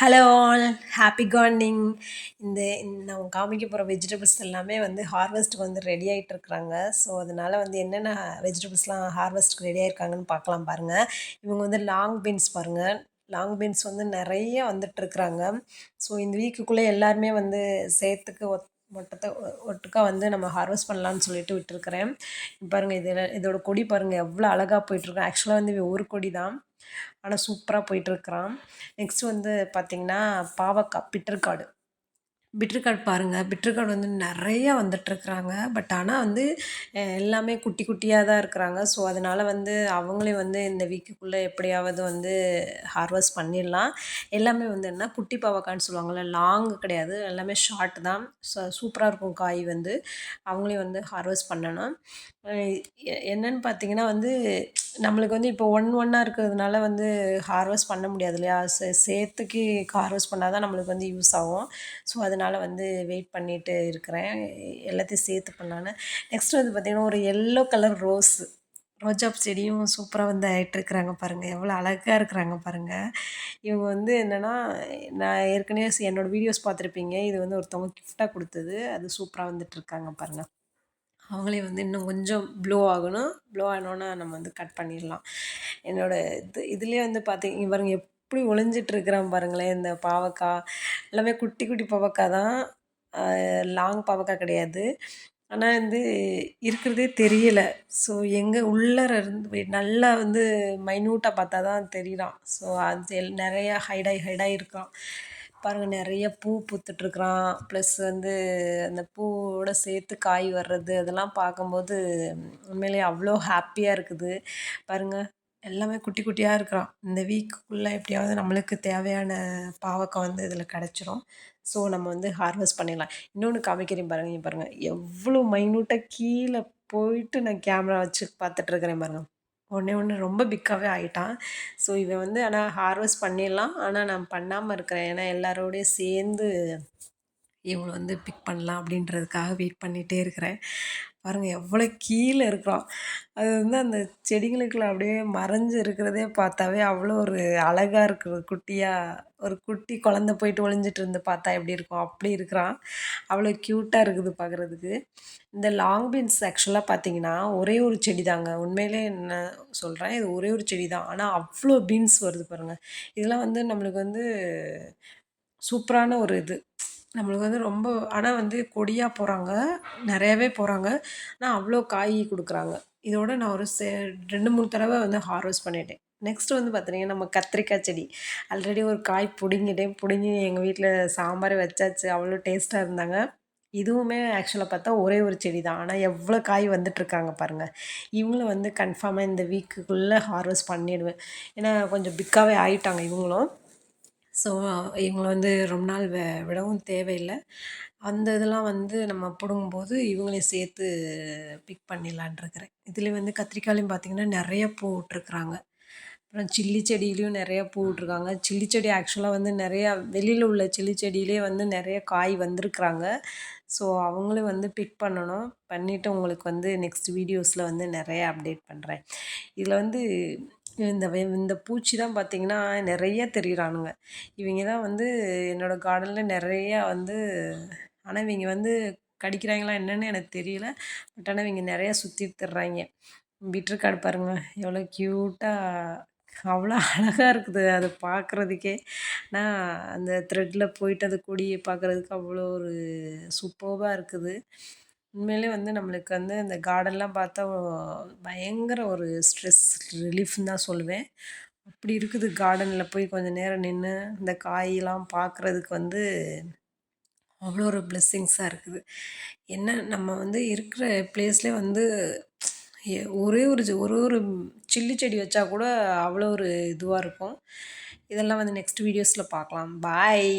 Hello all happy gardening இந்த நான் காமிக்க போகிற வெஜிடபிள்ஸ் எல்லாமே வந்து ஹார்வெஸ்ட்டுக்கு வந்து ரெடி ஆகிட்டு இருக்கிறாங்க. ஸோ அதனால் வந்து என்னென்ன வெஜிடபிள்ஸ்லாம் ஹார்வெஸ்ட்டுக்கு ரெடி ஆகிருக்காங்கன்னு பார்க்கலாம் பாருங்கள் இவங்க வந்து லாங் பீன்ஸ் பாருங்கள் லாங் பீன்ஸ் வந்து நிறைய வந்துட்டுருக்குறாங்க ஸோ இந்த வீக்குக்குள்ளே எல்லாருமே வந்து சேர்த்துக்கு ஒத் மொட்டத்தை ஒட்டுக்கா வந்து நம்ம ஹார்வெஸ்ட் பண்ணலான்னு சொல்லிட்டு விட்டுருக்குறேன். பாருங்கள் இதில் இதோட கொடி பாருங்கள் எவ்வளோ அழகாக போயிட்டுருக்கோம் ஆக்சுவலாக வந்து ஒரு கொடி தான் ஆனால் சூப்பராக போயிட்டுருக்கிறான். நெக்ஸ்ட் வந்து பார்த்திங்கன்னா பாவக்காய் பிட்டர்காடு பிட்ருகார்ட் பாருங்கள் பிட்ருகார்ட் வந்து நிறையா வந்துட்டுருக்குறாங்க. பட் ஆனால் வந்து எல்லாமே குட்டி குட்டியாக தான் இருக்கிறாங்க. ஸோ அதனால் வந்து அவங்களே வந்து இந்த வீக்குக்குள்ளே எப்படியாவது வந்து ஹார்வெஸ்ட் பண்ணிடலாம். எல்லாமே வந்து என்ன குட்டி பாவக்கான்னு சொல்லுவாங்கள்ல லாங் கிடையாது. எல்லாமே ஷார்ட் தான். ஸோ சூப்பராக இருக்கும் காய் வந்து. அவங்களே வந்து ஹார்வெஸ்ட் பண்ணணும். என்னன்னு பார்த்தீங்கன்னா வந்து நம்மளுக்கு வந்து இப்போ ஒன் ஒன்னாக இருக்கிறதுனால வந்து ஹார்வெஸ்ட் பண்ண முடியாது இல்லையா? சே சேர்த்துக்கு ஹார்வெஸ்ட் பண்ணால் தான் நம்மளுக்கு வந்து யூஸ் ஆகும். ஸோ அதனால் வந்து வெயிட் பண்ணிகிட்டு இருக்கிறேன். எல்லாத்தையும் சேர்த்து பண்ணலான்னு. நெக்ஸ்ட் வந்து பார்த்திங்கன்னா ஒரு எல்லோ கலர் ரோஸ் ரோஜா செடியும் சூப்பராக வந்து ஆகிட்டுருக்குறாங்க பாருங்கள் எவ்வளோ அழகாக இருக்கிறாங்க பாருங்கள் இவங்க வந்து என்னென்னா நான் ஏற்கனவே என்னோடய வீடியோஸ் பார்த்துருப்பீங்க. இது வந்து ஒருத்தவங்க கிஃப்டாக கொடுத்தது. அது சூப்பராக வந்துட்டுருக்காங்க பாருங்கள் அவங்களே வந்து இன்னும் கொஞ்சம் ப்ளோ ஆகணும். ப்ளோ ஆனோன்னா நம்ம வந்து கட் பண்ணிடலாம். என்னோடய இது இதுலேயே வந்து பார்த்தீங்க பாருங்க எப்படி ஒளிஞ்சிட்ருக்குறான் பாருங்களேன் இந்த பாவக்காய். எல்லாமே குட்டி குட்டி பாவக்காய் தான். லாங் பாவக்காய் கிடையாது. ஆனால் வந்து இருக்கிறதே தெரியலை. ஸோ எங்கே உள்ளார இருந்து நல்லா வந்து மைன்யூட்டாக பார்த்தா தான் தெரியலாம் ஸோ அது நிறையா ஹைடாகி ஹைடாகி இருக்கான். பாருங்கள் நிறைய பூ பூத்துட்ருக்குறான் ப்ளஸ் வந்து அந்த பூவோட சேர்த்து காய் வர்றது அதெல்லாம் பார்க்கும்போது உண்மையிலேயே அவ்வளோ ஹாப்பியாக இருக்குது. பாருங்கள் எல்லாமே குட்டி குட்டியாக இருக்கிறான். இந்த வீக்குள்ளே எப்படியாவது நம்மளுக்கு தேவையான பாவக்காய் வந்து இதில் கிடச்சிரும். ஸோ நம்ம வந்து ஹார்வெஸ்ட் பண்ணிடலாம். இன்னொன்று காமிக்கிறேன் பாருங்கள் பாருங்கள் எவ்வளோ மைனூட்டாக கீழே போயிட்டு நான் கேமரா வச்சு பார்த்துட்ருக்குறேன் பாருங்கள் ஒன்றே ஒன்று ரொம்ப பிக்காகவே ஆகிட்டான் ஸோ இவன் வந்து ஆனால் ஹார்வெஸ்ட் பண்ணிடலாம். ஆனால் நான் பண்ணாமல் இருக்கிறேன். ஏன்னா எல்லாரோடையும் சேர்ந்து இவங்களை வந்து பிக் பண்ணலாம் அப்படின்றதுக்காக வெயிட் பண்ணிகிட்டே இருக்கிறேன். பாருங்கள் எவ்வளோ கீழே இருக்கிறோம் அது வந்து அந்த செடிங்களுக்குள்ள அப்படியே மறைஞ்சு இருக்கிறதே பார்த்தாவே அவ்வளோ ஒரு அழகாக இருக்குது குட்டியாக ஒரு குட்டி குழந்த போயிட்டு ஒளிஞ்சிட்டு இருந்து பார்த்தா எப்படி இருக்கும் அப்படி இருக்கிறான். அவ்வளோ க்யூட்டாக இருக்குது பார்க்குறதுக்கு இந்த லாங் பீன்ஸ் ஆக்சுவலாக பார்த்தீங்கன்னா ஒரே ஒரு செடி தாங்க உண்மையிலே என்ன சொல்கிறேன் இது ஒரே ஒரு செடி தான் ஆனால் அவ்வளோ பீன்ஸ் வருது பாருங்கள் இதெல்லாம் வந்து நம்மளுக்கு வந்து சூப்பரான ஒரு இது. நம்மளுக்கு வந்து ரொம்ப ஆனால் வந்து கொடியாக போகிறாங்க நிறையவே போகிறாங்க ஆனால் அவ்வளோ காய் கொடுக்குறாங்க. இதோட நான் ஒரு சே ரெண்டு மூணு தடவை வந்து ஹார்வெஸ்ட் பண்ணிட்டேன். நெக்ஸ்ட் வந்து பார்த்தீங்கன்னா நம்ம கத்திரிக்காய் செடி. ஆல்ரெடி ஒரு காய் பிடுங்கிட்டேன். பிடுங்கி எங்கள் வீட்டில் சாம்பார் வச்சாச்சு. அவ்வளோ டேஸ்ட்டாக இருந்தாங்க. இதுவுமே ஆக்சுவலாக பார்த்தா ஒரே ஒரு செடி தான் ஆனால் எவ்வளோ காய் வந்துட்டுருக்காங்க பாருங்கள் இவங்களும் வந்து கன்ஃபார்மாக இந்த வீக்குக்குள்ளே ஹார்வெஸ்ட் பண்ணிடுவேன். ஏன்னா கொஞ்சம் பிக்காகவே ஆகிட்டாங்க இவங்களும். ஸோ இவங்கள வந்து ரொம்ப நாள் வெ விடவும் தேவையில்லை. அந்த இதெல்லாம் வந்து நம்ம பிடுங்கும்போது இவங்களையும் சேர்த்து பிக் பண்ணிடலான்ருக்கிறேன் இதுலேயும் வந்து கத்திரிக்காயிலையும் பார்த்திங்கன்னா நிறைய பூ விட்ருக்குறாங்க அப்புறம் சில்லி செடியிலையும் நிறையா பூ விட்ருக்காங்க சில்லி செடி ஆக்சுவலாக வந்து நிறையா வெளியில் உள்ள சில்லி செடியிலே வந்து நிறைய காய் வந்திருக்குறாங்க. ஸோ அவங்களும் வந்து பிக் பண்ணணும். பண்ணிவிட்டு உங்களுக்கு வந்து நெக்ஸ்ட் வீடியோஸில் வந்து நிறைய அப்டேட் பண்ணுறேன் இதில் வந்து இந்த இந்த பூச்சி தான் பார்த்திங்கன்னா நிறைய தெரிகிறானுங்க இவங்க தான் வந்து என்னோடய கார்டனில் நிறையா வந்து ஆனால் இவங்க வந்து கடிக்கிறாங்களா என்னன்னு எனக்கு தெரியல. பட் ஆனால் இவங்க நிறையா சுற்றி தர்றாங்க. பீட்ருக்காடு பாருங்கள் எவ்வளோ க்யூட்டாக அவ்வளோ அழகாக இருக்குது அதை பார்க்குறதுக்கே. ஆனால் அந்த த்ரெட்டில் போயிட்டு அது கொடியை பார்க்குறதுக்கு அவ்வளோ ஒரு சூப்பர்பாக இருக்குது. உண்மையிலே வந்து நம்மளுக்கு வந்து இந்த கார்டன்லாம் பார்த்தா பயங்கர ஒரு ஸ்ட்ரெஸ் ரிலீஃப்னு தான் சொல்லுவேன். அப்படி இருக்குது கார்டனில் போய் கொஞ்சம் நேரம் நின்று இந்த காயெல்லாம் பார்க்குறதுக்கு வந்து அவ்வளோ ஒரு பிளெஸ்ஸிங்ஸாக இருக்குது. என்ன நம்ம வந்து இருக்கிற பிளேஸ்லேயே வந்து ஒரே ஒரு ஒரு ஒரு சில்லி செடி வச்சா கூட அவ்வளோ ஒரு இதுவாக இருக்கும். இதெல்லாம் வந்து நெக்ஸ்ட் வீடியோஸில் பார்க்கலாம். பாய்